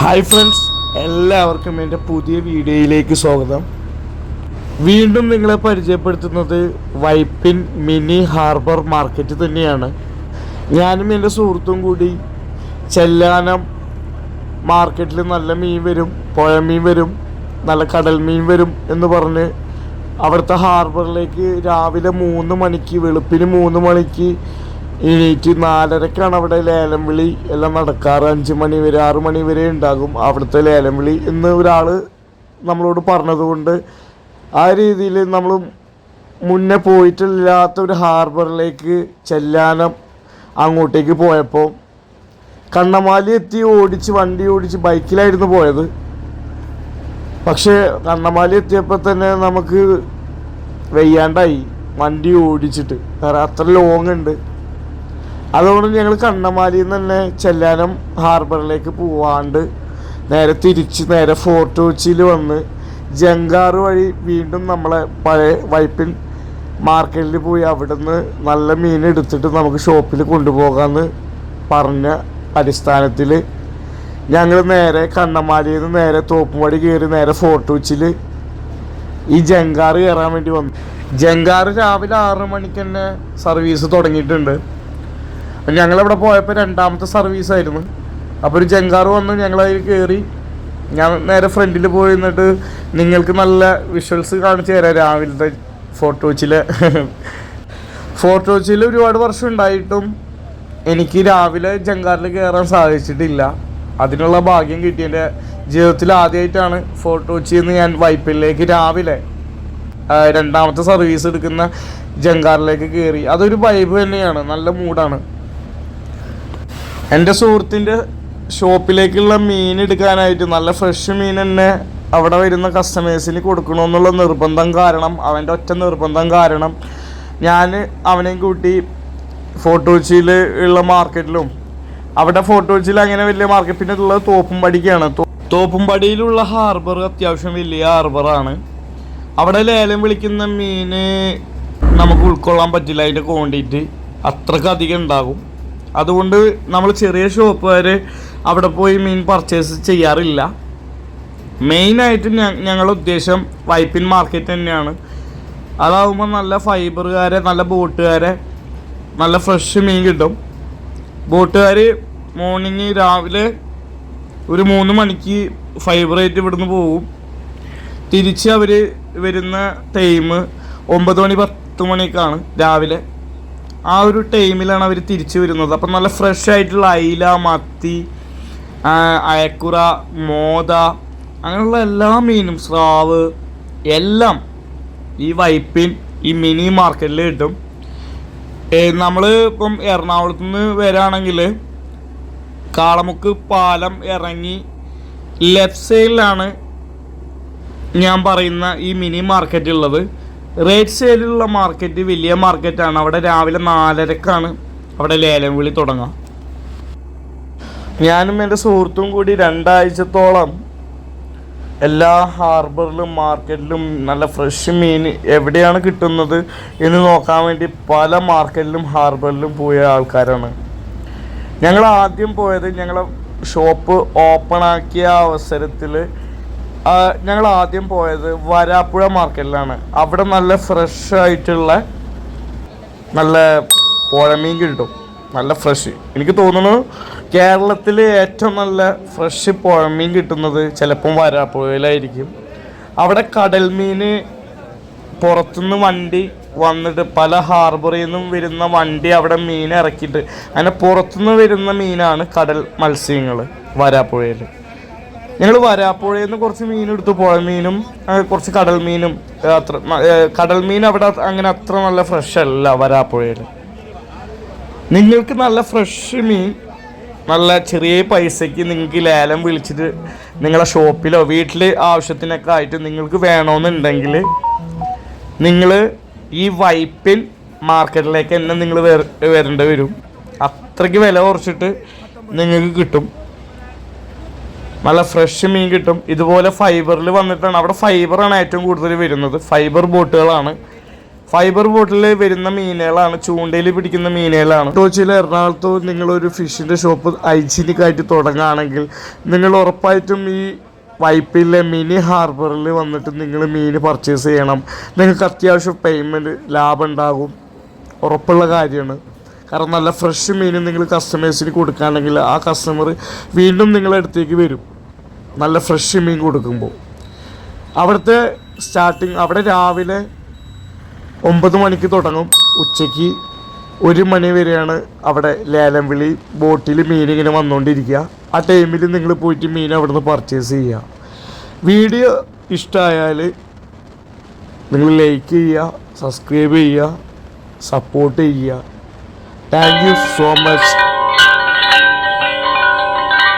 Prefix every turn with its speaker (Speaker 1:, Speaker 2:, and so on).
Speaker 1: Hi friends എല്ലാവർക്കും എന്റെ പുതിയ വീഡിയോയിലേക്ക് സ്വാഗതം. വീണ്ടും നിങ്ങളെ പരിചയപ്പെടുത്തുന്നത് വൈപ്പിൻ മിനി ഹാർബർ മാർക്കറ്റ് തന്നെയാണ്. ഞാനും എന്റെ സുഹൃത്തും കൂടി ചെല്ലാനം മാർക്കറ്റിൽ നല്ല മീൻ വരും പുഴ മീൻ വരും നല്ല കടൽ മീൻ വരും എന്ന് പറഞ്ഞ് അവിടുത്തെ ഹാർബറിലേക്ക് രാവിലെ മൂന്ന് മണിക്ക് വെളുപ്പിന് മൂന്ന് മണിക്ക് എണീറ്റ് നാലരക്കാണ് അവിടെ ലേലം വിളി എല്ലാം നടക്കാറ്. അഞ്ച് മണി വരെ ആറ് മണി വരെ ഉണ്ടാകും അവിടുത്തെ ലേലം വിളി എന്ന് ഒരാൾ നമ്മളോട് പറഞ്ഞതുകൊണ്ട് ആ രീതിയിൽ നമ്മൾ മുന്നേ പോയിട്ടില്ലാത്ത ഒരു ഹാർബറിലേക്ക് ചെല്ലാനം അങ്ങോട്ടേക്ക് പോയപ്പോൾ കണ്ണമാലി എത്തി ഓടിച്ച് വണ്ടി ഓടിച്ച് ബൈക്കിലായിരുന്നു പോയത്. പക്ഷേ കണ്ണമാലി എത്തിയപ്പോൾ തന്നെ നമുക്ക് വെയ്യാണ്ടായി. വണ്ടി ഓടിച്ചിട്ട്. കാരണം അത്ര ലോങ് ഉണ്ട്. അതുകൊണ്ട് ഞങ്ങൾ കണ്ണമാലിയിൽ നിന്ന് തന്നെ ചെല്ലാനം ഹാർബറിലേക്ക് പോവാണ്ട് നേരെ തിരിച്ച് നേരെ ഫോർട്ട് കൊച്ചിയിൽ വന്ന് ജങ്കാറ് വഴി വീണ്ടും നമ്മളെ പഴയ വൈപ്പിൽ മാർക്കറ്റിൽ പോയി അവിടുന്ന് നല്ല മീൻ എടുത്തിട്ട് നമുക്ക് ഷോപ്പിൽ കൊണ്ടുപോകാമെന്ന് പറഞ്ഞ അടിസ്ഥാനത്തിൽ ഞങ്ങൾ നേരെ കണ്ണമാലിയിൽ നിന്ന് നേരെ തോപ്പുംപടി കയറി നേരെ ഫോർട്ട് കൊച്ചിയിൽ ഈ ജങ്കാറ് കയറാൻ വേണ്ടി വന്നു. ജങ്കാറ് രാവിലെ ആറ് മണിക്ക് തന്നെ സർവീസ് തുടങ്ങിയിട്ടുണ്ട്. അപ്പം ഞങ്ങളിവിടെ പോയപ്പോൾ രണ്ടാമത്തെ സർവീസ് ആയിരുന്നു. അപ്പോൾ ഒരു ജങ്കാറ് വന്നു ഞങ്ങളതിൽ കയറി ഞാൻ നേരെ ഫ്രണ്ടിൽ പോയി നിന്നിട്ട് നിങ്ങൾക്ക് നല്ല വിഷ്വൽസ് കാണിച്ചു തരാം രാവിലത്തെ ഫോട്ടോ കൊച്ചിയിലെ ഫോട്ടോ കൊച്ചിയിൽ ഒരുപാട് വർഷം ഉണ്ടായിട്ടും എനിക്ക് രാവിലെ ജങ്കാറിൽ കയറാൻ സാധിച്ചിട്ടില്ല. അതിനുള്ള ഭാഗ്യം കിട്ടി എന്റെ ജീവിതത്തിൽ ആദ്യമായിട്ടാണ് ഫോർട്ട് കൊച്ചിയിൽ നിന്ന് ഞാൻ വൈപ്പിലേക്ക് രാവിലെ രണ്ടാമത്തെ സർവീസ് എടുക്കുന്ന ജങ്കാറിലേക്ക് കയറി അതൊരു വൈബ് തന്നെയാണ് നല്ല മൂഡാണ് എന്റെ സുഹൃത്തിന്റെ ഷോപ്പിലേക്കുള്ള മീൻ എടുക്കാനായിട്ട് നല്ല ഫ്രഷ് മീൻ തന്നെ അവിടെ വരുന്ന കസ്റ്റമേഴ്സിന് കൊടുക്കണമെന്നുള്ള നിർബന്ധം കാരണം അവന്റെ ഒറ്റ നിർബന്ധം കാരണം ഞാൻ അവനെയും കൂട്ടി ഫോട്ടോച്ചിയിൽ ഉള്ള മാർക്കറ്റിലും അവിടെ ഫോട്ടോച്ചിയിൽ അങ്ങനെ വലിയ മാർക്കറ്റ് പിന്നെ ഉള്ളത് തോപ്പുംപടിക്കാണ്. തോപ്പുംപടിയിലുള്ള ഹാർബർ അത്യാവശ്യം വലിയ ഹാർബറാണ് അവിടെ ലേലം വിളിക്കുന്ന മീന് നമുക്ക് ഉൾക്കൊള്ളാൻ പറ്റില്ല അതിന്റെ ക്വാണ്ടിറ്റി അത്രക്കധികം ഉണ്ടാകും. അതുകൊണ്ട് നമ്മൾ ചെറിയ ഷോപ്പുകാർ അവിടെ പോയി മീൻ പർച്ചേസ് ചെയ്യാറില്ല. മെയിനായിട്ട് ഞങ്ങളുടെ ഉദ്ദേശം വൈപ്പിൻ മാർക്കറ്റ് തന്നെയാണ്. അതാവുമ്പോൾ നല്ല ഫൈബറുകാരെ നല്ല ബോട്ടുകാരെ നല്ല ഫ്രഷ് മീൻ കിട്ടും. ബോട്ടുകാർ മോർണിംഗ് രാവിലെ ഒരു മൂന്ന് മണിക്ക് ഫൈബറായിട്ട് ഇവിടുന്ന് പോകും തിരിച്ച് അവർ വരുന്ന ടൈം ഒമ്പത് മണി പത്ത് മണിക്കാണ് രാവിലെ. ആ ഒരു ടൈമിലാണ് അവർ തിരിച്ചു വരുന്നത്. അപ്പം നല്ല ഫ്രഷ് ആയിട്ടുള്ള അയില മത്തി അയക്കുറ മോത അങ്ങനെയുള്ള എല്ലാ മീനും സ്രാവ് എല്ലാം ഈ വൈപ്പിൻ ഈ മിനി മാർക്കറ്റിൽ കിട്ടും. നമ്മൾ ഇപ്പം എറണാകുളത്ത് നിന്ന് വരാണെങ്കിൽ കാളമുക്ക് പാലം ഇറങ്ങി ലെഫ്റ്റ് സൈഡിലാണ് ഞാൻ പറയുന്ന ഈ മിനി മാർക്കറ്റ് ഉള്ളത്. റേറ്റ് സെയിലുള്ള മാർക്കറ്റ് വലിയ മാർക്കറ്റാണ് അവിടെ രാവിലെ നാലരക്കാണ്. അവിടെ ലേലം വിളി തുടങ്ങുക ഞാനും എന്റെ സുഹൃത്തും കൂടി രണ്ടാഴ്ചത്തോളം എല്ലാ ഹാർബറിലും മാർക്കറ്റിലും നല്ല ഫ്രഷ് മീൻ എവിടെയാണ് കിട്ടുന്നത് എന്ന് നോക്കാൻ വേണ്ടി പല മാർക്കറ്റിലും ഹാർബറിലും പോയ ആൾക്കാരാണ്. ഞങ്ങൾ ആദ്യം പോയത് ഞങ്ങളെ ഷോപ്പ് ഓപ്പൺ ആക്കിയ അവസരത്തിൽ ഞങ്ങൾ ആദ്യം പോയത് വരാപ്പുഴ മാർക്കറ്റിലാണ്. അവിടെ നല്ല ഫ്രഷ് ആയിട്ടുള്ള നല്ല പുഴമീൻ കിട്ടും. നല്ല ഫ്രഷ് എനിക്ക് തോന്നുന്നു കേരളത്തിൽ ഏറ്റവും നല്ല ഫ്രഷ് പുഴമീൻ കിട്ടുന്നത് ചിലപ്പം വരാപ്പുഴയിലായിരിക്കും. അവിടെ കടൽ മീൻ പുറത്തുനിന്ന് വണ്ടി വന്നിട്ട് പല ഹാർബറിൽ നിന്നും വരുന്ന വണ്ടി അവിടെ മീൻ ഇറക്കിയിട്ട് അങ്ങനെ പുറത്തുനിന്ന് വരുന്ന മീനാണ് കടൽ മത്സ്യങ്ങൾ വരാപ്പുഴയിൽ ഞങ്ങൾ വരാപ്പുഴയിൽ നിന്ന് കുറച്ച് മീൻ എടുത്തു പുഴ മീനും കുറച്ച് കടൽ മീനും അത്ര കടൽ മീൻ അവിടെ അങ്ങനെ അത്ര നല്ല ഫ്രഷ് അല്ല വരാപ്പുഴയിൽ നിങ്ങൾക്ക് നല്ല ഫ്രഷ് മീൻ നല്ല ചെറിയ പൈസയ്ക്ക് നിങ്ങൾക്ക് ലേലം വിളിച്ചിട്ട് നിങ്ങളെ ഷോപ്പിലോ വീട്ടിൽ ആവശ്യത്തിനൊക്കെ ആയിട്ട് നിങ്ങൾക്ക് വേണമെന്നുണ്ടെങ്കിൽ നിങ്ങൾ ഈ വൈപ്പിൽ മാർക്കറ്റിലേക്ക് തന്നെ നിങ്ങൾ വരേണ്ടി വരും. അത്രയ്ക്ക് വില കുറച്ചിട്ട് നിങ്ങൾക്ക് കിട്ടും. നല്ല ഫ്രഷ് മീൻ കിട്ടും. ഇതുപോലെ ഫൈബറിൽ വന്നിട്ടാണ്. അവിടെ ഫൈബറാണ് ഏറ്റവും കൂടുതൽ വരുന്നത്. ഫൈബർ ബോട്ടുകളാണ്. ഫൈബർ ബോട്ടിൽ വരുന്ന മീനുകളാണ്. ചൂണ്ടയിൽ പിടിക്കുന്ന മീനുകളാണ്. കൊച്ചിയിൽ എറണാകുളത്ത് നിങ്ങളൊരു ഫിഷിന്റെ ഷോപ്പ് ഹൈജീനിക് ആയിട്ട് തുടങ്ങുകയാണെങ്കിൽ നിങ്ങൾ ഉറപ്പായിട്ടും ഈ വൈപ്പിലെ മിനി ഹാർബറിൽ വന്നിട്ട് നിങ്ങൾ മീൻ പർച്ചേസ് ചെയ്യണം. നിങ്ങൾക്ക് അത്യാവശ്യം പേയ്മെന്റ് ലാഭം ഉണ്ടാകും. ഉറപ്പുള്ള കാര്യമാണ്. കാരണം നല്ല ഫ്രഷ് മീൻ നിങ്ങൾ കസ്റ്റമേഴ്സിന് കൊടുക്കുകയാണെങ്കിൽ ആ കസ്റ്റമർ വീണ്ടും നിങ്ങളുടെ അടുത്തേക്ക് വരും. നല്ല ഫ്രഷ് മീൻ കൊടുക്കുമ്പോൾ. അവിടുത്തെ സ്റ്റാർട്ടിങ് അവിടെ രാവിലെ ഒമ്പത് മണിക്ക് തുടങ്ങും. ഉച്ചയ്ക്ക് ഒരു മണി വരെയാണ് അവിടെ ലേലം വിളി ബോട്ടിൽ മീൻ ഇങ്ങനെ വന്നുകൊണ്ടിരിക്കുക. ആ ടൈമിൽ നിങ്ങൾ പോയിട്ട് മീൻ അവിടെ നിന്ന് പർച്ചേസ് ചെയ്യുക. വീഡിയോ ഇഷ്ടമായാൽ നിങ്ങൾ ലൈക്ക് ചെയ്യുക സബ്സ്ക്രൈബ് ചെയ്യുക സപ്പോർട്ട് ചെയ്യുക. Thank you so much